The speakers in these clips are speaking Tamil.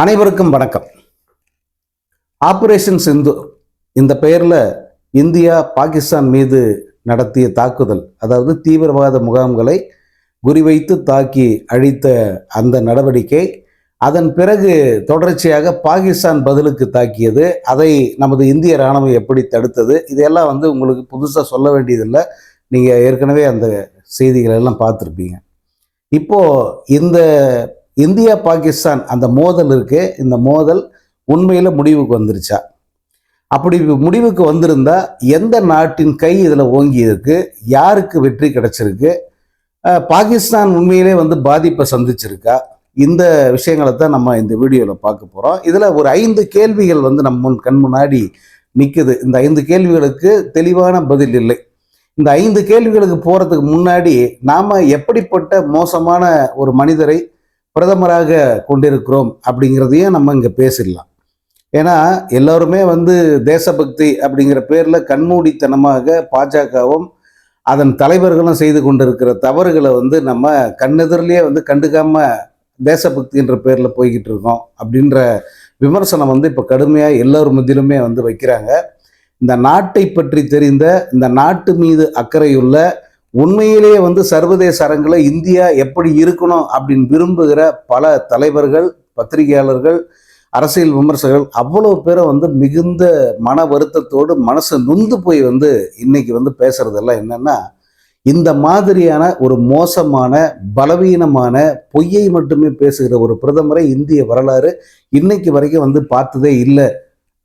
அனைவருக்கும் வணக்கம். ஆபரேஷன் சிந்து இந்த பெயரில் இந்தியா பாகிஸ்தான் மீது நடத்திய தாக்குதல் அதாவது தீவிரவாத முகாம்களை குறிவைத்து தாக்கி அழித்த அந்த நடவடிக்கை அதன் பிறகு தொடர்ச்சியாக பாகிஸ்தான் பதிலுக்கு தாக்கியது. அதை நமது இந்திய ராணுவம் எப்படி தடுத்தது? இதையெல்லாம் வந்து உங்களுக்கு புதுசாக சொல்ல வேண்டியதில்லை. நீங்கள் ஏற்கனவே அந்த செய்திகளை எல்லாம் பார்த்துருப்பீங்க. இப்போது இந்த இந்தியா பாகிஸ்தான் அந்த மோதல் இருக்கு. இந்த மோதல் உண்மையில் முடிவுக்கு வந்துருச்சா? அப்படி முடிவுக்கு வந்திருந்தா எந்த நாட்டின் கை இதில் ஓங்கி இருக்கு? யாருக்கு வெற்றி கிடைச்சிருக்கு? பாகிஸ்தான் உண்மையிலே வந்து பாதிப்பை சந்திச்சிருக்கா? இந்த விஷயங்களை தான் நம்ம இந்த வீடியோவில் பார்க்க போகிறோம் இதில் ஒரு ஐந்து கேள்விகள் வந்து நம்ம முன் கண் முன்னாடி நிற்குது இந்த ஐந்து கேள்விகளுக்கு தெளிவான பதில் இல்லை. இந்த ஐந்து கேள்விகளுக்கு போகிறதுக்கு முன்னாடி நாம் எப்படிப்பட்ட மோசமான ஒரு மனிதரை பிரதமராக கொண்டிருக்கிறோம் அப்படிங்கிறதையும் நம்ம இங்கே பேசிடலாம். ஏன்னா எல்லோருமே வந்து தேசபக்தி அப்படிங்கிற பேரில் கண்மூடித்தனமாக பாஜகவும் அதன் தலைவர்களும் செய்து கொண்டிருக்கிற தவறுகளை வந்து நம்ம கண்ணெதிரிலேயே வந்து கண்டுக்காம தேசபக்தின்ற பேரில் போய்கிட்டு இருக்கோம் அப்படின்ற விமர்சனம் வந்து இப்போ கடுமையாக எல்லோர் மத்தியிலுமே வந்து வைக்கிறாங்க. இந்த நாட்டை பற்றி தெரிந்த இந்த நாட்டு மீது அக்கறையுள்ள உண்மையிலேயே வந்து சர்வதேச அரங்கில் இந்தியா எப்படி இருக்கணும் அப்படின்னு விரும்புகிற பல தலைவர்கள் பத்திரிகையாளர்கள் அரசியல் விமர்சகர்கள் அவ்வளோ பேரை வந்து மிகுந்த மன வருத்தத்தோடு மனசு நொந்து போய் வந்து இன்னைக்கு வந்து பேசுறதெல்லாம் என்னன்னா இந்த மாதிரியான ஒரு மோசமான பலவீனமான பொய்யை மட்டுமே பேசுகிற ஒரு பிரதமரை இந்திய வரலாறு இன்னைக்கு வரைக்கும் வந்து பார்த்ததே இல்லை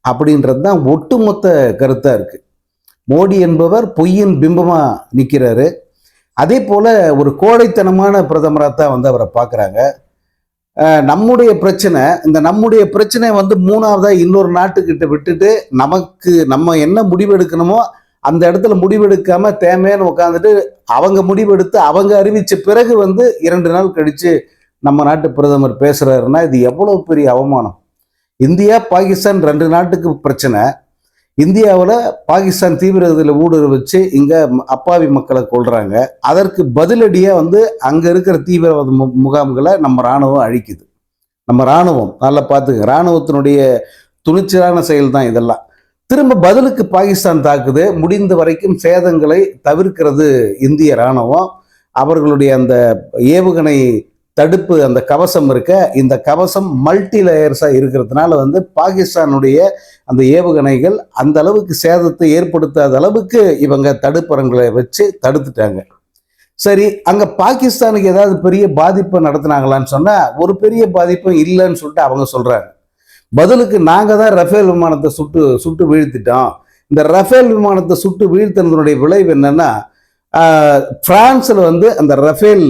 அப்படின்றது தான் ஒட்டுமொத்த கருத்தாக இருக்குது மோடி என்பவர் பொய்யின் பிம்பமாக நிற்கிறாரு அதே போல் ஒரு கோடைத்தனமான பிரதமராக தான் வந்து அவரை பார்க்குறாங்க. நம்முடைய பிரச்சனை இந்த நம்முடைய பிரச்சனை வந்து மூணாவதாக இன்னொரு நாட்டுக்கிட்ட விட்டுட்டு நமக்கு நம்ம என்ன முடிவு எடுக்கணுமோ அந்த இடத்துல முடிவெடுக்காம தேமையான உட்காந்துட்டு அவங்க முடிவெடுத்து அவங்க அறிவித்த பிறகு வந்து இரண்டு நாள் கழித்து நம்ம நாட்டு பிரதமர் பேசுகிறாருன்னா இது எவ்வளோ பெரிய அவமானம். இந்தியா பாகிஸ்தான் ரெண்டு நாட்டுக்கு பிரச்சனை. இந்தியாவில் பாகிஸ்தான் தீவிரவாதத்தில் ஊடுருவ வச்சு இங்கே அப்பாவி மக்களை கொள்றாங்க அதற்கு பதிலடியாக வந்து அங்கே இருக்கிற தீவிரவாத மு முகாம்களை நம்ம இராணுவம் அழிக்குது. நம்ம இராணுவம் நல்லா பார்த்துக்க இராணுவத்தினுடைய துணிச்சலான செயல் தான் இதெல்லாம். திரும்ப பதிலுக்கு பாகிஸ்தான் தாக்குது. முடிந்த வரைக்கும் சேதங்களை தவிர்க்கிறது இந்திய இராணுவம். அவர்களுடைய அந்த ஏவுகணை தடுப்பு அந்த கவசம் இருக்க இந்த கவசம் மல்டி லேயர்ஸாக இருக்கிறதுனால வந்து பாகிஸ்தானுடைய அந்த ஏவுகணைகள் அந்த அளவுக்கு சேதத்தை ஏற்படுத்தாத அளவுக்கு இவங்க தடுப்பரங்களை வச்சு தடுத்துட்டாங்க. சரி அங்கே பாகிஸ்தானுக்கு ஏதாவது பெரிய பாதிப்பை நடத்துனாங்களான்னு சொன்னால் ஒரு பெரிய பாதிப்பும் இல்லைன்னு சொல்லிட்டு அவங்க சொல்கிறாங்க பதிலுக்கு நாங்கள் தான் ரஃபேல் விமானத்தை சுட்டு சுட்டு வீழ்த்திட்டோம். இந்த ரஃபேல் விமானத்தை சுட்டு வீழ்த்தினதுனுடைய விளைவு என்னென்னா பிரான்ஸில் வந்து அந்த ரஃபேல்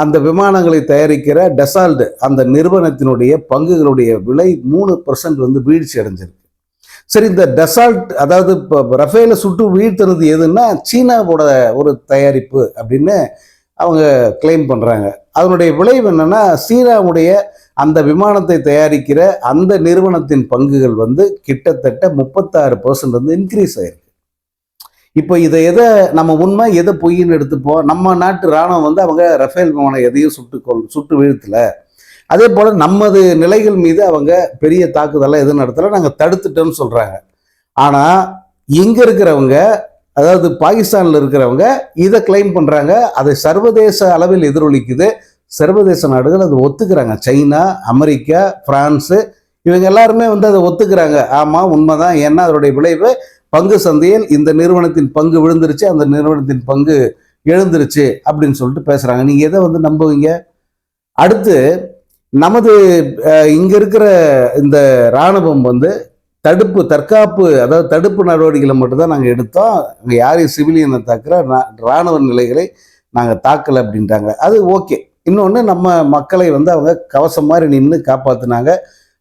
அந்த விமானங்களை தயாரிக்கிற டெசால்ட் அந்த நிறுவனத்தினுடைய பங்குகளுடைய விலை மூணு பர்சன்ட் வந்து வீழ்ச்சி அடைஞ்சிருக்கு. சரி இந்த டெசால்ட் அதாவது இப்போ ரஃபேல சுட்டு வீழ்த்தினது எதுன்னா சீனாவோட ஒரு தயாரிப்பு அப்படின்னு அவங்க கிளைம் பண்ணுறாங்க அதனுடைய விளைவு என்னன்னா சீனாவுடைய அந்த விமானத்தை தயாரிக்கிற அந்த நிறுவனத்தின் பங்குகள் வந்து கிட்டத்தட்ட முப்பத்தாறு பர்சன்ட் வந்து இன்க்ரீஸ் ஆயிருக்கு. இப்போ இதை எதை நம்ம உண்மை எதை பொய்ன்னு எடுத்துப்போம்? நம்ம நாட்டு ராணுவம் வந்து அவங்க ரஃபேல் விமானம் எதையும் சுட்டு கொள் சுட்டு வீழ்த்தல. அதே போல் நமது நிலைகள் மீது அவங்க பெரிய தாக்குதலாம் எதுவும் நடத்தல. நாங்கள் தடுத்துட்டோம்னு சொல்கிறாங்க ஆனால் இங்கே இருக்கிறவங்க அதாவது பாகிஸ்தானில் இருக்கிறவங்க இதை கிளைம் பண்ணுறாங்க அதை சர்வதேச அளவில் எதிரொலிக்குது. சர்வதேச நாடுகள் அதை ஒத்துக்கிறாங்க. சைனா அமெரிக்கா பிரான்ஸு இவங்க எல்லாருமே வந்து அதை ஒத்துக்கிறாங்க. ஆமாம் உண்மைதான். ஏன்னா அதனுடைய விளைவு பங்கு சந்தையில் இந்த நிறுவனத்தின் பங்கு விழுந்துருச்சு அந்த நிறுவனத்தின் பங்கு எழுந்துருச்சு அப்படின்னு சொல்லிட்டு பேசுகிறாங்க நீங்கள் எதை வந்து நம்புவீங்க? அடுத்து நமது இங்கே இருக்கிற இந்த இராணுவம் வந்து தடுப்பு தற்காப்பு அதாவது தடுப்பு நடவடிக்கைகளை மட்டும்தான் நாங்கள் எடுத்தோம். அங்கே யாரையும் சிவிலியனை தாக்குற இராணுவ நிலைகளை நாங்கள் தாக்கலை அப்படின்றாங்க. அது ஓகே. இன்னொன்று நம்ம மக்களை வந்து அவங்க கவசம் மாதிரி நின்று காப்பாற்றினாங்க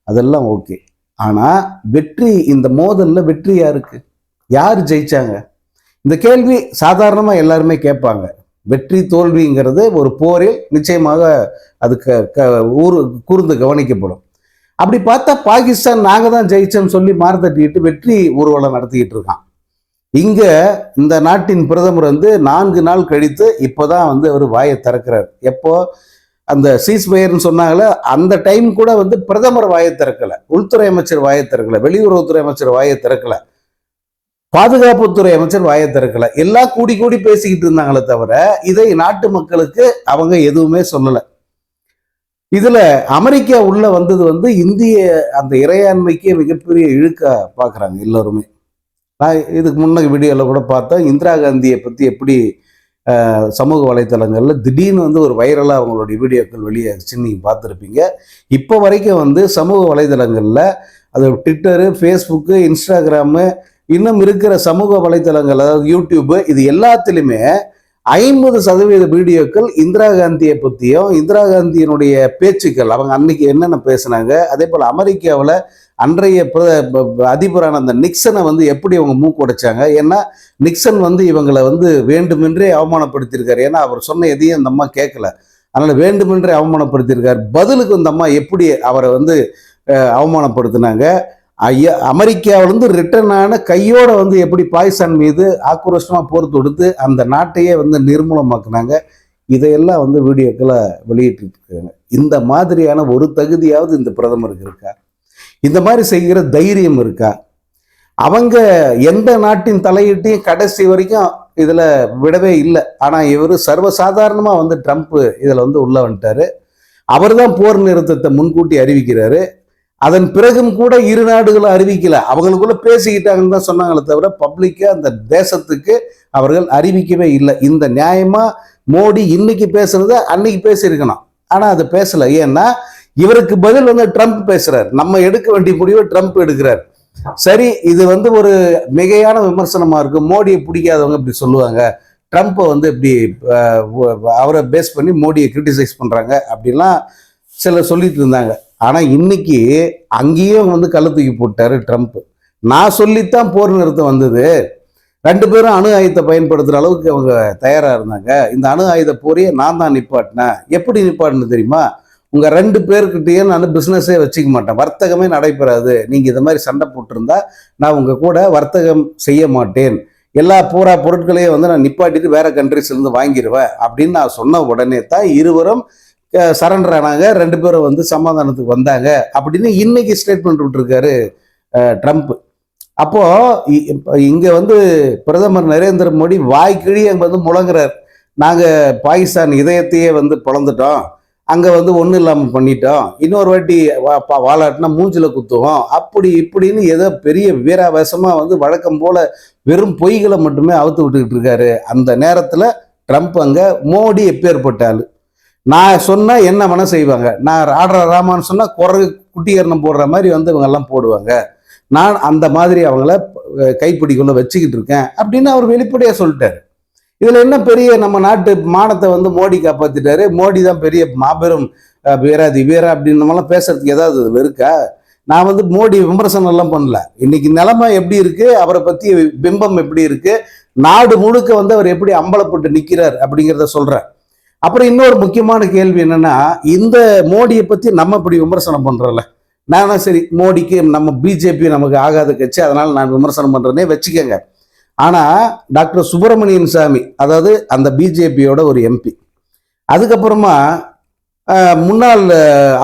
அதெல்லாம் ஓகே. ஆனால் வெற்றி இந்த மோதலில் வெற்றி யாருக்கு யார் ஜெயிச்சாங்க? இந்த கேள்வி சாதாரணமாக எல்லாருமே கேட்பாங்க. வெற்றி தோல்விங்கிறது ஒரு போரில் நிச்சயமாக அது க க ஊர் கூர்ந்து கவனிக்கப்படும். அப்படி பார்த்தா பாகிஸ்தான் நாங்கள் தான் ஜெயிச்சோம்னு சொல்லி மாறுதட்டிக்கிட்டு வெற்றி ஊர்வலம் நடத்திக்கிட்டு இருக்கான். இங்கே இந்த நாட்டின் பிரதமர் வந்து நான்கு நாள் கழித்து இப்போ தான் வந்து அவர் வாயை திறக்கிறார். எப்போ? அந்த சீஸ்பயர்னு சொன்னாங்களே அந்த டைம் கூட வந்து பிரதமர் வாயை திறக்கலை உள்துறை அமைச்சர் வாயை திறக்கல வெளியுறவுத்துறை அமைச்சர் வாயை திறக்கலை. பாதுகாப்புத்துறை அமைச்சர் வாயை திறக்கல. எல்லாம் கூடி கூடி பேசிக்கிட்டு இருந்தாங்களே தவிர இதை நாட்டு மக்களுக்கு அவங்க எதுவுமே சொல்லல. இதுல அமெரிக்கா உள்ள வந்தது வந்து இந்திய அந்த இறையாண்மைக்கே மிகப்பெரிய இழுக்கா பார்க்குறாங்க எல்லோருமே. நான் இதுக்கு முன்ன வீடியோவில் கூட பார்த்தேன். இந்திரா காந்தியை பற்றி எப்படி சமூக வலைத்தளங்களில் திடீர்னு வந்து ஒரு வைரலாக அவங்களுடைய வீடியோக்கள் வெளியாகிச்சு நீங்கள் பார்த்துருப்பீங்க. இப்போ வரைக்கும் வந்து சமூக வலைதளங்களில் அது ட்விட்டரு ஃபேஸ்புக்கு இன்ஸ்டாகிராமு இன்னும் இருக்கிற சமூக வலைத்தளங்கள் அதாவது யூடியூப்பு இது எல்லாத்துலேயுமே ஐம்பது சதவீத வீடியோக்கள் இந்திரா காந்தியை பற்றியும் இந்திரா காந்தியினுடைய பேச்சுக்கள் அவங்க அன்னைக்கு என்னென்ன பேசுனாங்க அதே போல் அமெரிக்காவில் அன்றைய ப- ப- அதிபரான அந்த நிக்சனை வந்து எப்படி அவங்க மூக்குடைச்சாங்க ஏன்னா நிக்சன் வந்து இவங்களை வந்து வேண்டுமென்றே அவமானப்படுத்தியிருக்காரு ஏன்னா அவர் சொன்ன எதையும் அந்த அம்மா கேட்கல அதனால் வேண்டுமென்றே அவமானப்படுத்தியிருக்கார். பதிலுக்கு அந்த அம்மா எப்படி அவரை வந்து அவமானப்படுத்தினாங்க? ஐயா அமெரிக்காவிலேருந்து ரிட்டர்ன் ஆன கையோட வந்து எப்படி பாகிஸ்தான் மீது ஆக்ரோஷமாக போர் தொடுத்து அந்த நாட்டையே வந்து நிர்மூலமாக்குனாங்க இதையெல்லாம் வந்து வீடியோக்களை வெளியிட்டு இருக்காங்க இந்த மாதிரியான ஒரு தகுதியாவது இந்த பிரதமருக்கு இருக்கா? இந்த மாதிரி செய்கிற தைரியம் இருக்கா? அவங்க எந்த நாட்டின் தலையீட்டையும் கடைசி வரைக்கும் இதில் விடவே இல்லை. ஆனால் இவர் சர்வசாதாரணமாக வந்து ட்ரம்ப்பு இதில் வந்து உள்ள வந்துட்டார். அவர் தான் போர் நிறுத்தத்தை முன்கூட்டி அறிவிக்கிறாரு. அதன் பிறகும் கூட இரு நாடுகளும் அறிவிக்கல. அவங்களுக்குள்ள பேசிக்கிட்டாங்கன்னு தான் சொன்னாங்களே தவிர பப்ளிக்கா அந்த தேசத்துக்கு அவர்கள் அறிவிக்கவே இல்லை. இந்த நியாயமா மோடி இன்னைக்கு பேசுனதை அன்னைக்கு பேசியிருக்கணும். ஆனா அது பேசல. ஏன்னா இவருக்கு பதில் வந்து ட்ரம்ப் பேசுகிறார் நம்ம எடுக்க வேண்டிய முடிவை ட்ரம்ப் எடுக்கிறார். சரி இது வந்து ஒரு மிகையான விமர்சனமா இருக்கு மோடியை பிடிக்காதவங்க இப்படி சொல்லுவாங்க. ட்ரம்ப்பை வந்து இப்படி அவரை பேஸ் பண்ணி மோடியை கிரிட்டிசைஸ் பண்றாங்க அப்படிலாம் சிலர் சொல்லிட்டு இருந்தாங்க. ஆனால் இன்னைக்கு அங்கேயும் வந்து கள்ள தூக்கி போட்டாரு ட்ரம்ப். நான் சொல்லித்தான் போர் நிறுத்தம் வந்தது. ரெண்டு பேரும் அணு ஆயுதத்தை பயன்படுத்துகிற அளவுக்கு அவங்க தயாராக இருந்தாங்க. இந்த அணு ஆயுத போரையே நான் தான் நிப்பாட்டினேன். எப்படி நிப்பாட்டினு தெரியுமா? உங்கள் ரெண்டு பேர்கிட்டயே நான் பிஸ்னஸே வச்சுக்க மாட்டேன். வர்த்தகமே நடைபெறாது. நீங்கள் இதை மாதிரி சண்டை போட்டிருந்தா நான் உங்கள் கூட வர்த்தகம் செய்ய மாட்டேன். எல்லா பூரா பொருட்களையும் வந்து நான் நிப்பாட்டிட்டு வேற கண்ட்ரிஸ்லேருந்து வாங்கிடுவேன் அப்படின்னு நான் சொன்ன உடனே தான் இருவரும் சரண்டர் ஆனாங்க. ரெண்டு பேரும் வந்து சமாதானத்துக்கு வந்தாங்க. அப்படின்னு இன்னைக்கு ஸ்டேட்மெண்ட் விட்டுருக்காரு ட்ரம்ப். அப்போது இ- வந்து பிரதமர் நரேந்திர மோடி வாய்க்கிழி அங்கே வந்து முழங்குறார். நாங்கள் பாகிஸ்தான் இதயத்தையே வந்து பிளந்துட்டோம். அங்கே வந்து ஒன்றும் இல்லாமல் பண்ணிட்டோம். இன்னொரு வாட்டி வா- பா- வாலாட்டினா மூஞ்சில குத்துவோம். அப்படி இப்படின்னு ஏதோ பெரிய வீராவேசமாக வந்து வழக்கம் போல வெறும் பொய்களை மட்டுமே அவுத்து விட்டுக்கிட்டு இருக்காரு. அந்த நேரத்தில் ட்ரம்ப் அங்கே மோடி எப்பேற்பட்ட நான் சொன்னால் என்ன வேணா செய்வாங்க? நான் ஆடுற ராமான்னு சொன்னால் குரகு குட்டிகரணம் போடுற மாதிரி வந்து இவங்கெல்லாம் போடுவாங்க. நான் அந்த மாதிரி அவங்கள அஹ், கைப்பிடிக்குள்ள வச்சுக்கிட்டு இருக்கேன் அப்படின்னு அவர் வெளிப்படையாக சொல்லிட்டாரு. இதில் என்ன பெரிய நம்ம நாட்டு மானத்தை வந்து மோடி காப்பாற்றிட்டாரு மோடி தான் பெரிய மாபெரும் வீராதி வீரா அப்படின்னமெல்லாம் பேசுறதுக்கு ஏதாவது வெறுக்கா இருக்கா? நான் வந்து மோடி விமர்சனம் எல்லாம் பண்ணல. இன்னைக்கு நிலைமை எப்படி இருக்கு? அவரை பற்றி பிம்பம் எப்படி இருக்கு? நாடு முழுக்க வந்து அவர் எப்படி அம்பலப்பட்டு நிற்கிறார் அப்படிங்கிறத சொல்கிறேன் அப்புறம் இன்னொரு முக்கியமான கேள்வி என்னன்னா இந்த மோடியை பத்தி நம்ம இப்படி விமர்சனம் பண்றோம்ல. நானா சரி மோடிக்கு நம்ம பிஜேபி நமக்கு ஆகாத கட்சி அதனால நான் விமர்சனம் பண்றேனே வச்சுக்கோங்க. ஆனா டாக்டர் சுப்பிரமணியன் சாமி அதாவது அந்த பிஜேபியோட ஒரு எம்பி அதுக்கப்புறமா முன்னாள்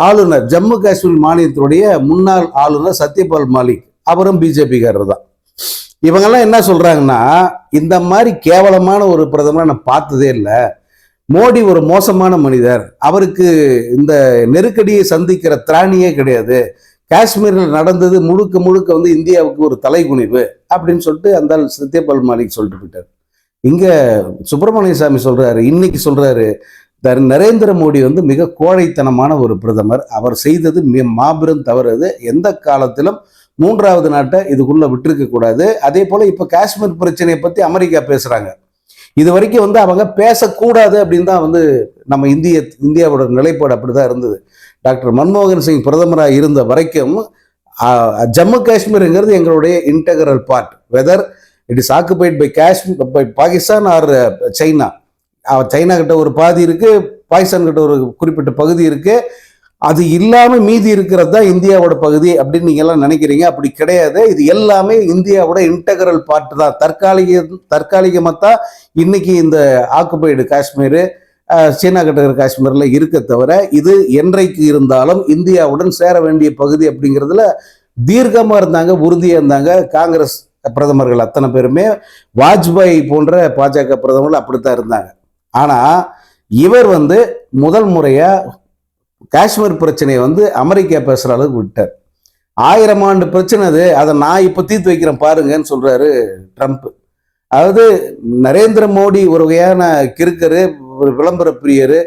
ஆளுநர் ஜம்மு காஷ்மீர் மாநிலத்தினுடைய முன்னாள் ஆளுநர் சத்யபால் மாலிக் அவரும் பிஜேபிக்காரர் தான். இவங்கெல்லாம் என்ன சொல்றாங்கன்னா இந்த மாதிரி கேவலமான ஒரு பிரதமரை நான் பார்த்ததே இல்லை. மோடி ஒரு மோசமான மனிதர். அவருக்கு இந்த நெருக்கடியை சந்திக்கிற திராணியே கிடையாது. காஷ்மீரில் நடந்தது முழுக்க முழுக்க வந்து இந்தியாவுக்கு ஒரு தலைகுனிவு அப்படின்னு சொல்லிட்டு அந்த சத்யபால் மாலிக் சொல்லிட்டு போயிட்டார். இங்கே சுப்பிரமணிய சாமி சொல்கிறாரு இன்னைக்கு சொல்கிறாரு தர் நரேந்திர மோடி வந்து மிக கோழைத்தனமான ஒரு பிரதமர். அவர் செய்தது மிக மாபெரும் தவறு அது. எந்த காலத்திலும் மூன்றாவது நாட்டை இதுக்குள்ளே விட்டுருக்க கூடாது. அதே போல் இப்போ காஷ்மீர் பிரச்சனையை பற்றி அமெரிக்கா பேசுகிறாங்க இது வரைக்கும் வந்து அவங்க பேசக்கூடாது அப்படின்னு தான் வந்து நம்ம இந்திய இந்தியாவோட நிலைப்பாடு அப்படிதான் இருந்தது. டாக்டர் மன்மோகன் சிங் பிரதமராக இருந்த வரைக்கும் ஜம்மு காஷ்மீருங்கிறது எங்களுடைய integral part whether it is occupied by Kashmir by Pakistan or China China கிட்ட ஒரு பாதி இருக்கு பாகிஸ்தான் கிட்ட ஒரு குறிப்பிட்ட பகுதி இருக்குது அது இல்லாமல் மீதி இருக்கிறது தான் இந்தியாவோட பகுதி அப்படின்னு நீங்க எல்லாம் நினைக்கிறீங்க. அப்படி கிடையாது. இது எல்லாமே இந்தியாவோட இன்டகரல் பார்ட் தான். தற்காலிக தற்காலிகமாக தான் இன்னைக்கு இந்த ஆக்குபைடு காஷ்மீர் சீனா கட்டகர் காஷ்மீரில் இருக்க தவிர இது என்றைக்கு இருந்தாலும் இந்தியாவுடன் சேர வேண்டிய பகுதி அப்படிங்கிறதுல தீர்க்கமாக இருந்தாங்க உறுதியாக இருந்தாங்க. காங்கிரஸ் பிரதமர்கள் அத்தனை பேருமே வாஜ்பாய் போன்ற பாஜக பிரதமர்கள் அப்படித்தான் இருந்தாங்க. ஆனால் இவர் வந்து முதல் முறையாக காஷ்மீர் பிரச்சனையை வந்து அமெரிக்கா பேசுகிற அளவுக்கு விட்டார். ஆயிரம் ஆண்டு பிரச்சனை அது. அதை நான் இப்போ தீர்த்து வைக்கிறேன் பாருங்கன்னு சொல்கிறாரு ட்ரம்ப். அதாவது நரேந்திர மோடி ஒரு வகையான கிறுக்கரு ஒரு விளம்பர பிரியர்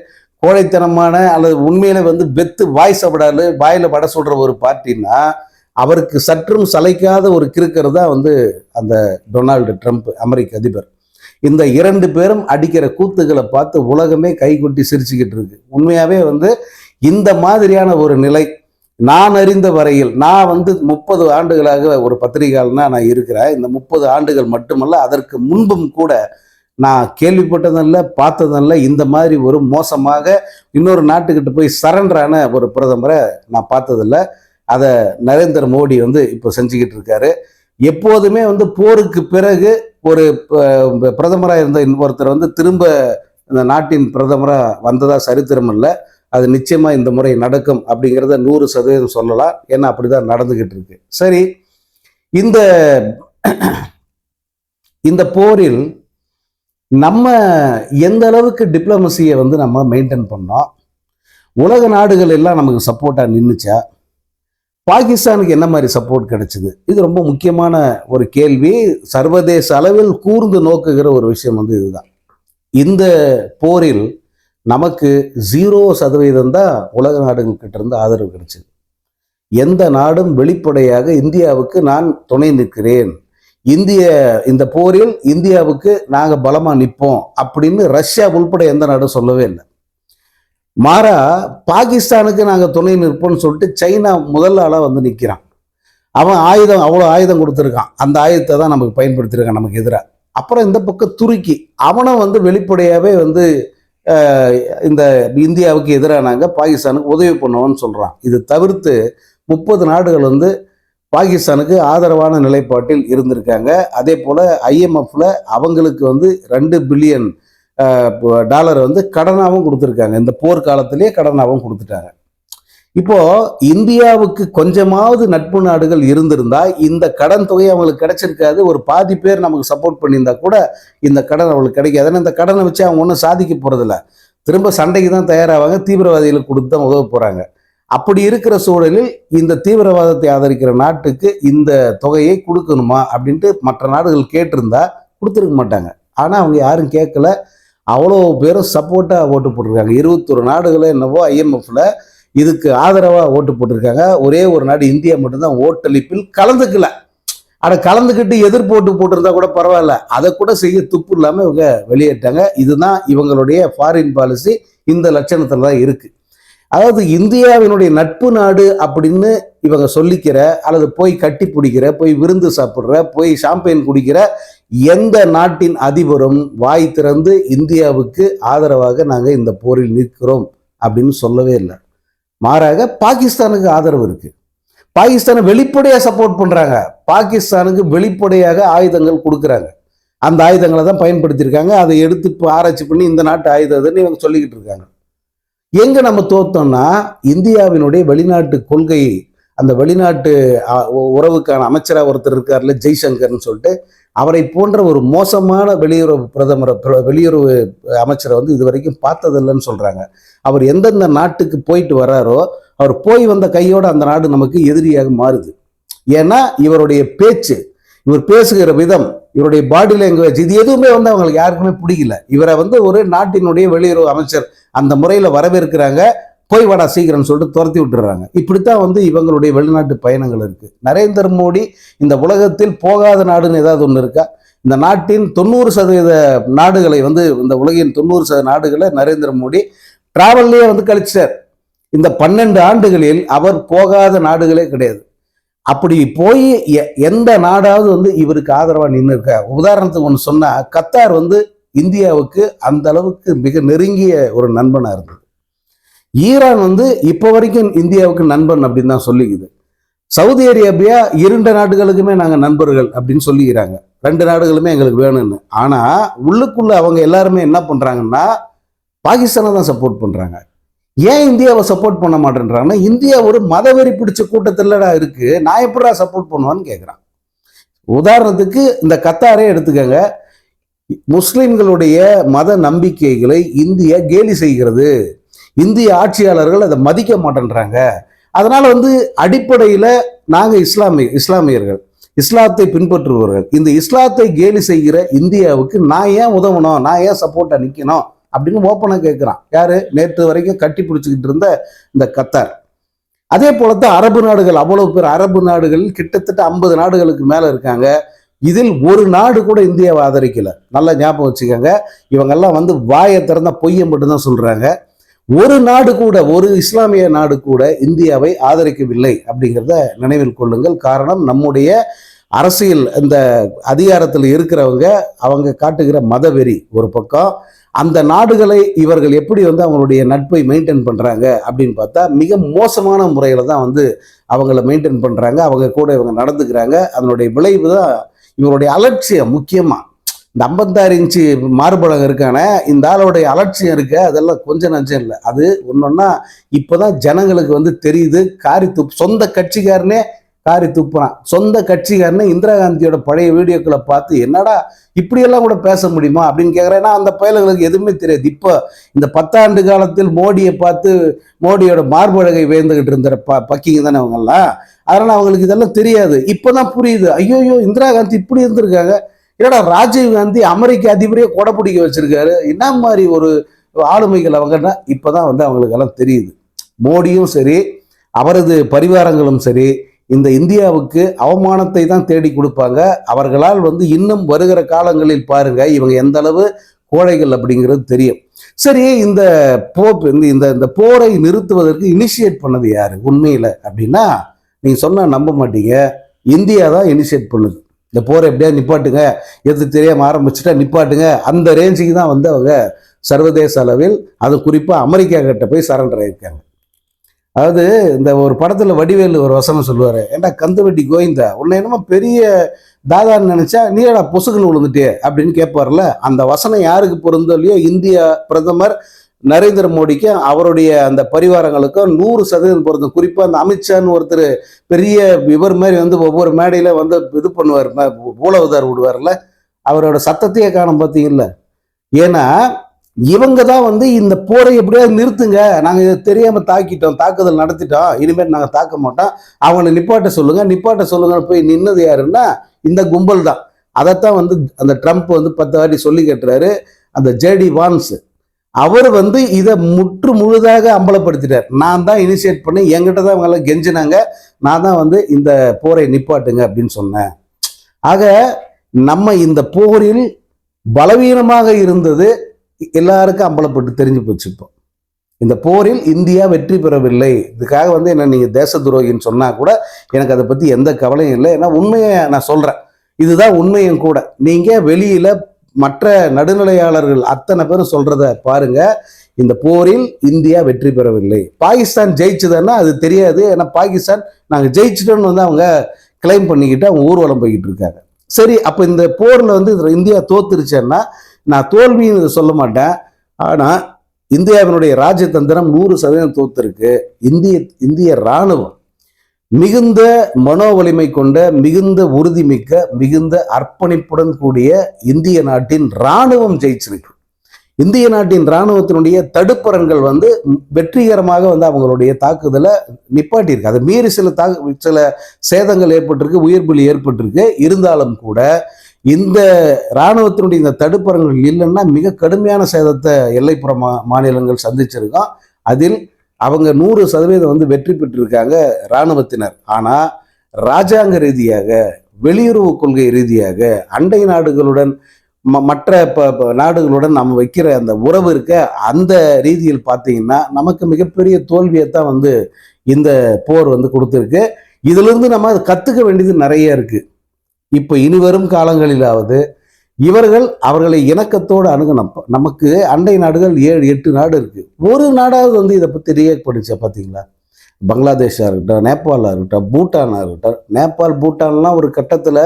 கோழைத்தனமான அல்லது உண்மையில வந்து பெத்து வாய் சாப்பிடாது வாயில் வட சொல்கிற ஒரு பார்ட்டின்னா அவருக்கு சற்றும் சளைக்காத ஒரு கிறுக்கர் தான் வந்து அந்த டொனால்டு ட்ரம்ப் அமெரிக்க அதிபர். இந்த இரண்டு பேரும் அடிக்கிற கூத்துக்களை பார்த்து உலகமே கைகொட்டி சிரிச்சுக்கிட்டு இருக்கு. உண்மையாவே வந்து இந்த மாதிரியான ஒரு நிலை நான் அறிந்த வரையில் நான் வந்து முப்பது ஆண்டுகளாக ஒரு பத்திரிகையாளனா நான் இருக்கிறேன். இந்த முப்பது ஆண்டுகள் மட்டுமல்ல அதற்கு முன்பும் கூட நான் கேள்விப்பட்டதில்ல பார்த்ததில்ல. இந்த மாதிரி ஒரு மோசமாக இன்னொரு நாட்டுக்கிட்ட போய் சரண்டரான ஒரு பிரதமரை நான் பார்த்ததில்ல. அதை நரேந்திர மோடி வந்து இப்போ செஞ்சுக்கிட்டு இருக்காரு. எப்போதுமே வந்து போருக்கு பிறகு ஒரு ப- பிரதமராக இருந்த இன்னொருத்தர் வந்து திரும்ப இந்த நாட்டின் பிரதமராக வந்ததாக சரித்திரம் இல்லை. அது நிச்சயமாக இந்த முறை நடக்கும் அப்படிங்கிறத நூறு சதவீதம் சொல்லலாம். ஏன்னா அப்படிதான் நடந்துக்கிட்டு இருக்கு. சரி இந்த இந்த போரில் நம்ம எந்த அளவுக்கு டிப்ளமசியை வந்து நம்ம மெயின்டைன் பண்ணோம்? உலக நாடுகள் எல்லாம் நமக்கு சப்போர்ட்டாக நின்றுச்சா பாகிஸ்தானுக்கு என்ன மாதிரி சப்போர்ட் கிடைச்சிது? இது ரொம்ப முக்கியமான ஒரு கேள்வி. சர்வதேச அளவில் கூர்ந்து நோக்குகிற ஒரு விஷயம் வந்து இதுதான். இந்த போரில் நமக்கு ஜீரோ சதவீதம் தான் உலக நாடுகள் இருந்து ஆதரவு கிடைச்சது. எந்த நாடும் வெளிப்படையாக இந்தியாவுக்கு நான் துணை நிற்கிறேன். இந்திய இந்த போரில் இந்தியாவுக்கு நாங்கள் பலமாக நிற்போம் அப்படின்னு ரஷ்யா உள்பட எந்த நாடும் சொல்லவே இல்லை. மாறா பாகிஸ்தானுக்கு நாங்கள் துணை நிற்போம்னு சொல்லிட்டு சைனா முதல் ஆளாக வந்து நிற்கிறான் அவன் ஆயுதம் அவ்வளோ ஆயுதம் கொடுத்துருக்கான். அந்த ஆயுதத்தை தான் நமக்கு பயன்படுத்தியிருக்கான் நமக்கு எதிராக அப்புறம் இந்த பக்கம் துருக்கி அவனும் வந்து வெளிப்படையாகவே வந்து இந்த இந்தியாவுக்கு எதிராக நாங்கள் பாகிஸ்தானுக்கு உதவி பண்ணுவோம்னு சொல்கிறான் இது தவிர்த்து முப்பது நாடுகள் வந்து பாகிஸ்தானுக்கு ஆதரவான நிலைப்பாட்டில் இருந்திருக்காங்க. அதே போல் ஐஎம்எஃப்ல அவங்களுக்கு வந்து ரெண்டு பில்லியன் டாலர் வந்து கடனாகவும் கொடுத்துருக்காங்க. இந்த போர் காலத்திலேயே கடனாகவும் கொடுத்துட்டாங்க. இப்போ இந்தியாவுக்கு கொஞ்சமாவது நட்பு நாடுகள் இருந்திருந்தா இந்த கடன் தொகை அவங்களுக்கு கிடைச்சிருக்காது. ஒரு பாதி பேர் நமக்கு சப்போர்ட் பண்ணியிருந்தா கூட இந்த கடன் அவங்களுக்கு கிடைக்காது. ஏன்னா இந்த கடனை வச்சு அவங்க ஒன்றும் சாதிக்க போறதில்ல. திரும்ப சண்டைக்கு தான் தயாராவாங்க. தீவிரவாதிகளுக்கு கொடுத்து தான் உதவ போறாங்க. அப்படி இருக்கிற சூழலில் இந்த தீவிரவாதத்தை ஆதரிக்கிற நாட்டுக்கு இந்த தொகையை கொடுக்கணுமா அப்படின்ட்டு மற்ற நாடுகள் கேட்டிருந்தா கொடுத்துருக்க மாட்டாங்க. ஆனால் அவங்க யாரும் கேட்கல. அவ்வளோ பேரும் சப்போர்ட்டாக ஓட்டு போட்டிருக்காங்க. இருபத்தொரு நாடுகளை என்னவோ ஐஎம்எஃப்ல இதுக்கு ஆதரவாக ஓட்டு போட்டிருக்காங்க. ஒரே ஒரு நாடு இந்தியா மட்டும்தான் ஓட்டளிப்பில் கலந்துக்கல. ஆனால் கலந்துக்கிட்டு எதிர்ப்பு ஓட்டு போட்டிருந்தா கூட பரவாயில்ல. அதை கூட செய்ய துப்பு இல்லாமல் இவங்க வெளியேட்டாங்க இதுதான் இவங்களுடைய ஃபாரின் பாலிசி இந்த லட்சணத்தில் தான் இருக்கு. அதாவது இந்தியாவினுடைய நட்பு நாடு அப்படின்னு இவங்க சொல்லிக்கிற அல்லது போய் கட்டி பிடிக்கிற போய் விருந்து சாப்பிட்ற போய் ஷாம்பெயின் குடிக்கிற எந்த நாட்டின் அதிபரும் வாய் திறந்து இந்தியாவுக்கு ஆதரவாக நாங்கள் இந்த போரில் நிற்கிறோம் அப்படின்னு சொல்லவே இல்லை. மாறாக பாகிஸ்தானுக்கு ஆதரவு இருக்கு. பாகிஸ்தானை வெளிப்படையாக சப்போர்ட் பண்றாங்க. பாகிஸ்தானுக்கு வெளிப்படையாக ஆயுதங்கள் கொடுக்குறாங்க. அந்த ஆயுதங்களை தான் பயன்படுத்தியிருக்காங்க. அதை எடுத்து இப்போ ஆராய்ச்சி பண்ணி இந்த நாட்டு ஆயுதம்னு இவங்க சொல்லிக்கிட்டு இருக்காங்க. எங்க நம்ம தோத்தோம்னா இந்தியாவினுடைய வெளிநாட்டு கொள்கை அந்த வெளிநாட்டு உறவுக்கான அமைச்சராக ஒருத்தர் இருக்கார்ல ஜெய்சங்கர்னு சொல்லிட்டு அவரை போன்ற ஒரு மோசமான வெளியுறவு பிரதமரை பிர- வெளியுறவு அமைச்சரை வந்து இது வரைக்கும் பார்த்ததில்லைன்னு சொல்கிறாங்க அவர் எந்தெந்த நாட்டுக்கு போயிட்டு வராரோ அவர் போய் வந்த கையோட அந்த நாடு நமக்கு எதிரியாக மாறுது. ஏன்னா இவருடைய பேச்சு இவர் பேசுகிற விதம் இவருடைய பாடி லாங்குவேஜ் இது எதுவுமே வந்து அவங்களுக்கு யாருக்குமே பிடிக்கல. இவரை வந்து ஒரு நாட்டினுடைய வெளியுறவு அமைச்சர் அந்த முறையில் வரவேற்கிறாங்க. போய் வாடா சீக்கிரம்னு சொல்லிட்டு துரத்தி விட்டுறாங்க. இப்படித்தான் வந்து இவங்களுடைய வெளிநாட்டு பயணங்கள் இருக்கு. நரேந்திர மோடி இந்த உலகத்தில் போகாத நாடுன்னு ஏதாவது ஒன்று இருக்கா? இந்த நாட்டின் தொண்ணூறு சதவீத நாடுகளை வந்து இந்த உலகின் தொண்ணூறு சதவீத நாடுகளை நரேந்திர மோடி டிராவல்லையே வந்து கழிச்சார் இந்த பன்னெண்டு ஆண்டுகளில் அவர் போகாத நாடுகளே கிடையாது. அப்படி போய் எ- எந்த நாடாவது வந்து இவருக்கு ஆதரவாக நின்று இருக்கா உதாரணத்துக்கு ஒன்று சொன்னால் கத்தார் வந்து இந்தியாவுக்கு அந்த அளவுக்கு மிக நெருங்கிய ஒரு நண்பனாக இருந்தது ஈரான் வந்து இப்போ வரைக்கும் இந்தியாவுக்கு நண்பன் அப்படின்னு தான் சொல்லிக்குது. சவுதி அரேபியா இரண்டு நாடுகளுக்குமே நாங்கள் நண்பர்கள் அப்படின்னு சொல்லிக்கிறாங்க. ரெண்டு நாடுகளுமே எங்களுக்கு வேணும்னு. ஆனால் உள்ளுக்குள்ளே அவங்க எல்லாருமே என்ன பண்ணுறாங்கன்னா பாகிஸ்தானை தான் சப்போர்ட் பண்ணுறாங்க ஏன் இந்தியாவை சப்போர்ட் பண்ண மாட்டேன்றாங்கன்னா இந்தியா ஒரு மதவெறி பிடிச்ச கூட்டத்தில்டா இருக்குது நான் எப்படா சப்போர்ட் பண்ணுவான்னு கேட்குறான் உதாரணத்துக்கு இந்த கத்தாரே எடுத்துக்கங்க. முஸ்லீம்களுடைய மத நம்பிக்கைகளை இந்தியா கேலி செய்கிறது. இந்திய ஆட்சியாளர்கள் அதை மதிக்க மாட்டேன்றாங்க. அதனால் வந்து அடிப்படையில் நாங்கள் இஸ்லாமிய இஸ்லாமியர்கள் இஸ்லாத்தை பின்பற்றுபவர்கள். இந்த இஸ்லாத்தை கேலி செய்கிற இந்தியாவுக்கு நான் ஏன் உதவணும்? நான் ஏன் சப்போர்ட்டாக நிற்கணும் அப்படின்னு ஓப்பனாக கேட்குறான் யார்? நேற்று வரைக்கும் கட்டி பிடிச்சிக்கிட்டு இருந்த இந்த கத்தார். அதே போல தான் அரபு நாடுகள் அவ்வளவு பேர் அரபு நாடுகள் கிட்டத்தட்ட ஐம்பது நாடுகளுக்கு மேலே இருக்காங்க. இதில் ஒரு நாடு கூட இந்தியாவை ஆதரிக்கல. நல்லா ஞாபகம் வச்சுக்கோங்க. இவங்கெல்லாம் வந்து வாயை திறந்த பொய்யை மட்டும்தான் சொல்கிறாங்க ஒரு நாடு கூட ஒரு இஸ்லாமிய நாடு கூட இந்தியாவை ஆதரிக்கவில்லை அப்படிங்கிறத நினைவில் கொள்ளுங்கள். காரணம் நம்முடைய அரசியல் இந்த அதிகாரத்தில் இருக்கிறவங்க அவங்க காட்டுகிற மதவெறி ஒரு பக்கம். அந்த நாடுகளை இவர்கள் எப்படி வந்து அவங்களுடைய நட்பை மெயின்டைன் பண்ணுறாங்க அப்படின்னு பார்த்தா மிக மோசமான முறையில் தான் வந்து அவங்கள மெயின்டைன் பண்ணுறாங்க அவங்க கூட இவங்க நடந்துக்கிறாங்க. அதனுடைய விளைவு தான் இவருடைய அலட்சியம் முக்கியமாக இந்த ஐம்பத்தாறு இன்ச்சு மார்பழகம் இருக்கானே இந்த ஆளுடைய அலட்சியம் இருக்க அதெல்லாம் கொஞ்சம் நஞ்சம் இல்லை. அது ஒன்றொன்னா இப்போதான் ஜனங்களுக்கு வந்து தெரியுது காரி துப் சொந்த கட்சிக்காரனே காரி துப்புறான். சொந்த கட்சிக்காரனே இந்திரா காந்தியோட பழைய வீடியோக்களை பார்த்து என்னடா இப்படியெல்லாம் கூட பேச முடியுமா? அப்படின்னு கேட்குறேன்னா அந்த பயல்களுக்கு எதுவுமே தெரியாது. இப்போ இந்த பத்தாண்டு காலத்தில் மோடியை பார்த்து மோடியோட மார்பழகை வேந்துகிட்டு இருந்த ப பக்கிங்க தானே அவங்கெல்லாம். அதனால் அவங்களுக்கு இதெல்லாம் தெரியாது. இப்போ தான் புரியுது. ஐயோயோ இந்திரா காந்தி இப்படி இருந்திருக்காங்க. என்னடா ராஜீவ் காந்தி அமெரிக்க அதிபரையே கொடை பிடிக்க வச்சிருக்காரு. என்ன மாதிரி ஒரு ஆளுமைகள் அவங்கன்னா இப்போதான் வந்து அவங்களுக்கு எல்லாம் தெரியுது. மோடியும் சரி அவரது பரிவாரங்களும் சரி இந்த இந்தியாவுக்கு அவமானத்தை தான் தேடி கொடுப்பாங்க. அவர்களால் வந்து இன்னும் வருகிற காலங்களில் பாருங்க இவங்க எந்த அளவு கோழைகள் அப்படிங்கிறது தெரியும். சரி இந்த போப் இந்த இந்த இந்த போரை நிறுத்துவதற்கு இனிஷியேட் பண்ணது யாரு? உண்மையில அப்படின்னா நீங்க சொன்னா நம்ப மாட்டீங்க. இந்தியா தான் இனிஷியேட் பண்ணுது. இந்த போரை எப்படியா நிப்பாட்டுங்க. எது தெரியாம ஆரம்பிச்சுட்டா நிப்பாட்டுங்க. அந்த ரேஞ்சுக்கு தான் வந்து அவங்க சர்வதேச அளவில் அது குறிப்பாக அமெரிக்கா கிட்ட போய் சரண்டர் ஆகியிருக்காங்க அதாவது இந்த ஒரு படத்தில் வடிவேலு ஒரு வசனம் சொல்லுவார். ஏன்டா கந்துவெட்டி கோவிந்தா? உன்னை என்னமோ பெரிய தாதான்னு நினச்சா நீடா பொசுக்குன்னு விழுந்துட்டே அப்படின்னு கேட்பார்ல அந்த வசனம் யாருக்கு பொருந்தோ இல்லையோ இந்திய பிரதமர் நரேந்திர மோடிக்கும் அவருடைய அந்த பரிவாரங்களுக்கும் நூறு சதவீதம் பொருந்தும். குறிப்பாக அந்த அமித்ஷான்னு ஒருத்தர் பெரிய இவர் மாதிரி வந்து ஒவ்வொரு மேடையில் வந்து இது பண்ணுவார். ஊழவுதார் விடுவார்ல அவரோட சத்தத்தையே காணும் பார்த்தீங்கல்ல ஏன்னா இவங்க தான் வந்து இந்த போரை எப்படியாவது நிறுத்துங்க. நாங்கள் இதை தெரியாமல் தாக்கிட்டோம். தாக்குதல் நடத்திட்டோம். இனிமேல் நாங்கள் தாக்க மாட்டோம். அவங்கள நிப்பாட்ட சொல்லுங்கள் நிப்பாட்ட சொல்லுங்கன்னு போய் நின்னது யாருன்னா இந்த கும்பல் தான். அதைத்தான் வந்து அந்த ட்ரம்ப் வந்து பத்து வாட்டி சொல்லி கேட்டுறாரு. அந்த ஜேடி வான்ஸ். அவர் வந்து இதை முற்று முழுதாக அம்பலப்படுத்திட்டார். நான் தான் இனிஷியேட் பண்ணி என்கிட்ட தான் இவங்கெல்லாம் கெஞ்சினாங்க. நான் தான் வந்து இந்த போரை நிப்பாட்டுங்க அப்படின்னு சொன்னேன். ஆக நம்ம இந்த போரில் பலவீனமாக இருந்தது எல்லாருக்கும் அம்பலப்பட்டு தெரிஞ்சு போச்சு இப்போ. இந்த போரில் இந்தியா வெற்றி பெறவில்லை. இதுக்காக வந்து என்ன நீங்கள் தேச துரோகின்னு சொன்னால் கூட எனக்கு அதை பற்றி எந்த கவலையும் இல்லை. ஏன்னா உண்மையை நான் சொல்கிறேன் இதுதான் உண்மையும் கூட. நீங்கள் வெளியில் மற்ற நடுநிலையாளர்கள் அத்தனை பேரும் சொல்கிறத பாருங்க. இந்த போரில் இந்தியா வெற்றி பெறவில்லை. பாகிஸ்தான் ஜெயிச்சதுன்னா அது தெரியாது. ஏன்னா பாகிஸ்தான் நாங்கள் ஜெயிச்சிட்டோன்னு வந்து அவங்க கிளைம் பண்ணிக்கிட்டு அவங்க ஊர்வலம் போய்கிட்டு இருக்காங்க. சரி அப்போ இந்த போரில் வந்து இந்தியா தோத்துருச்சேன்னா நான் தோல்வின்னு இதை சொல்ல மாட்டேன். ஆனால் இந்தியாவினுடைய ராஜதந்திரம் நூறு சதவீதம் தோத்துருக்கு. இந்திய இந்திய இராணுவம் மிகுந்த மனோ வலிமை கொண்ட மிகுந்த உறுதிமிக்க மிகுந்த அர்ப்பணிப்புடன் கூடிய இந்திய நாட்டின் இராணுவம் ஜெயிச்சிருக்கு. இந்திய நாட்டின் இராணுவத்தினுடைய தடுப்பரன்கள் வந்து வெற்றிகரமாக வந்து அவங்களுடைய தாக்குதலை நிப்பாட்டியிருக்கு. அதை மீறி சில தாக்கு சில சேதங்கள் ஏற்பட்டிருக்கு உயிர் பலி ஏற்பட்டிருக்கு. இருந்தாலும் கூட இந்த இராணுவத்தினுடைய இந்த தடுப்பரங்கள் இல்லைன்னா மிக கடுமையான சேதத்தை எல்லைப்புற மா மாநிலங்கள் சந்திச்சிருக்கோம். அதில் அவங்க நூறு சதவீதம் வந்து வெற்றி பெற்றிருக்காங்க இராணுவத்தினர். ஆனால் ராஜாங்க ரீதியாக வெளியுறவு கொள்கை ரீதியாக அண்டை நாடுகளுடன் ம- மற்ற ப- ப- நாடுகளுடன் நம்ம வைக்கிற அந்த உறவு இருக்க அந்த ரீதியில் பார்த்தீங்கன்னா நமக்கு மிகப்பெரிய தோல்வியை தான் வந்து இந்த போர் வந்து கொடுத்துருக்கு. இதிலிருந்து நம்ம கற்றுக்க வேண்டியது நிறைய இருக்குது இப்போ இனி வரும் காலங்களிலாவது இவர்கள் அவர்களை இணக்கத்தோடு அணுகணும். நமக்கு அண்டை நாடுகள் ஏழு எட்டு நாடு இருக்கு. ஒரு நாடாவது வந்து இதை பற்றி ரியாக்ட் பண்ணிச்சு பார்த்தீங்களா பங்களாதேஷாக இருக்கட்டும் நேபாளாக இருக்கட்டும் பூட்டானாக இருக்கட்டும். நேபாள் பூட்டான்லாம் ஒரு கட்டத்தில்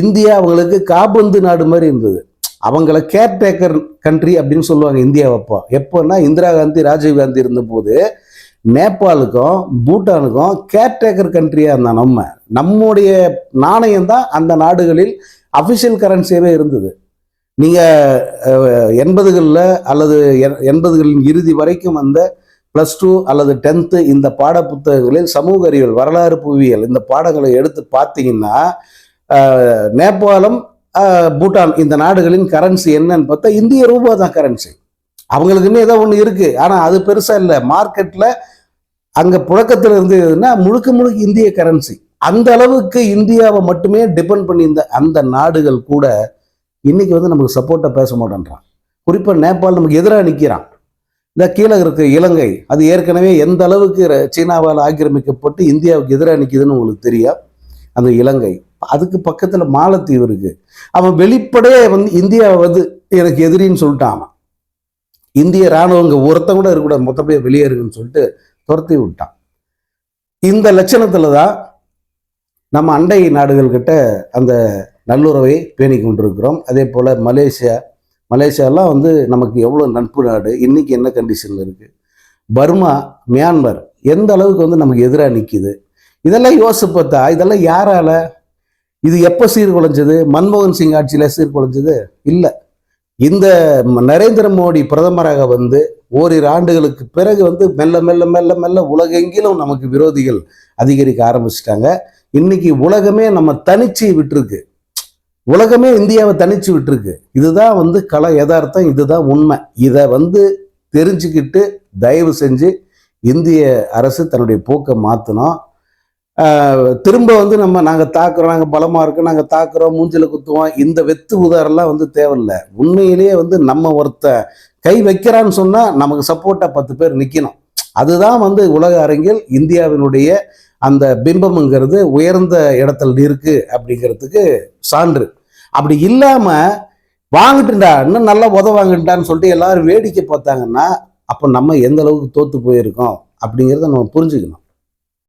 இந்தியா அவங்களுக்கு காபந்து நாடு மாதிரி இருந்தது. அவங்கள கேர்டேக்கர் கண்ட்ரி அப்படின்னு சொல்லுவாங்க இந்தியாவப்போ எப்போன்னா இந்திரா காந்தி ராஜீவ் காந்தி இருந்தபோது நேபாளுக்கும் பூட்டானுக்கும் கேர்டேக்கர் கண்ட்ரியாக இருந்தான் நம்ம. நம்முடைய நாணயம் தான் அந்த நாடுகளில் அஃபிஷியல் கரன்சியாகவே இருந்தது. நீங்கள் எண்பதுகளில் அல்லது எ- எண்பதுகளின் இறுதி வரைக்கும் வந்த ப்ளஸ் டூ அல்லது டென்த்து இந்த பாட புத்தகங்களில் சமூக அறிவியல் வரலாறு புவியியல் இந்த பாடங்களை எடுத்து பார்த்தீங்கன்னா நேபாளம் பூட்டான் இந்த நாடுகளின் கரன்சி என்னன்னு பார்த்தா இந்திய ரூபா தான் கரன்சி அவங்களுக்குன்னு ஏதோ ஒன்று இருக்குது ஆனால் அது பெருசாக இல்லை. மார்க்கெட்டில் அங்கே புழக்கத்தில் இருந்ததுன்னா முழுக்க முழுக்க இந்திய கரன்சி அந்த அளவுக்கு இந்தியாவை மட்டுமே டிபெண்ட் பண்ணியிருந்த அந்த நாடுகள் கூட இன்னைக்கு வந்து நமக்கு சப்போர்ட்டாக பேச மாட்டேன்றான். குறிப்பாக நேபாள் நமக்கு எதிராக நிற்கிறான் இந்த கீழே இருக்க இலங்கை. அது ஏற்கனவே எந்த அளவுக்கு சீனாவால் ஆக்கிரமிக்கப்பட்டு இந்தியாவுக்கு எதிராக நிற்கிதுன்னு உங்களுக்கு தெரியும் அந்த இலங்கை. அதுக்கு பக்கத்தில் மாலத்தீவு இருக்கு. அவன் வெளிப்படையே வந்து இந்தியாவை வந்து எனக்கு எதிரின்னு சொல்லிட்டான் அவன். இந்திய இராணுவங்க ஒருத்தன் கூட இருக்கக்கூடாது மொத்த போய் வெளியேறுங்கன்னு சொல்லிட்டு துரத்தி விட்டான். இந்த லட்சணத்துல தான் நம்ம அண்டை நாடுகள்கிட்ட அந்த நல்லுறவை பேணி கொண்டிருக்கிறோம். அதே போல் மலேசியா மலேசியாலாம் வந்து நமக்கு எவ்வளோ நட்பு நாடு இன்றைக்கி என்ன கண்டிஷனில் இருக்குது பர்மா மியான்மர் எந்த அளவுக்கு வந்து நமக்கு எதிராக நிற்கிது இதெல்லாம் யோசிச்சு பார்த்தா இதெல்லாம் யாரால? இது எப்போ சீர்குலைஞ்சது? மன்மோகன் சிங் ஆட்சியில் சீர்குலைஞ்சது? இல்லை. இந்த நரேந்திர மோடி பிரதமராக வந்து ஓரிரு ஆண்டுகளுக்கு பிறகு வந்து மெல்ல மெல்ல மெல்ல மெல்ல உலகெங்கிலும் நமக்கு விரோதிகள் அதிகரிக்க ஆரம்பிச்சிட்டாங்க. இன்னைக்கு உலகமே நம்ம தனிச்சு விட்டுருக்கு. உலகமே இந்தியாவை தனிச்சு விட்டுருக்கு. இதுதான் வந்து கல யதார்த்தம் இதுதான் உண்மை. இதை வந்து தெரிஞ்சுக்கிட்டு தயவு செஞ்சு இந்திய அரசு தன்னுடைய போக்கை மாற்றணும் திரும்ப வந்து நம்ம நாங்கள் தாக்குறோம் நாங்கள் பலமாக இருக்கோம் நாங்கள் தாக்குறோம் மூஞ்சில் குத்துவோம் இந்த வெத்து உதாரெல்லாம் வந்து தேவையில்லை. உண்மையிலேயே வந்து நம்ம ஒருத்த கை வைக்கிறான்னு சொன்னால் நமக்கு சப்போர்ட்டாக பத்து பேர் நிற்கணும் அதுதான் வந்து உலக அரங்கில் இந்தியாவினுடைய அந்த பிம்பம்ங்கிறது உயர்ந்த இடத்துல இருக்கு அப்படிங்கிறதுக்கு சான்று. அப்படி இல்லாம வாங்கிட்டுண்டா இன்னும் நல்லா உத வாங்கிட்டான்னு சொல்லிட்டு எல்லாரும் வேடிக்கை பார்த்தாங்கன்னா அப்போ நம்ம எந்த அளவுக்கு தோத்து போயிருக்கோம் அப்படிங்கிறத நம்ம புரிஞ்சுக்கணும்.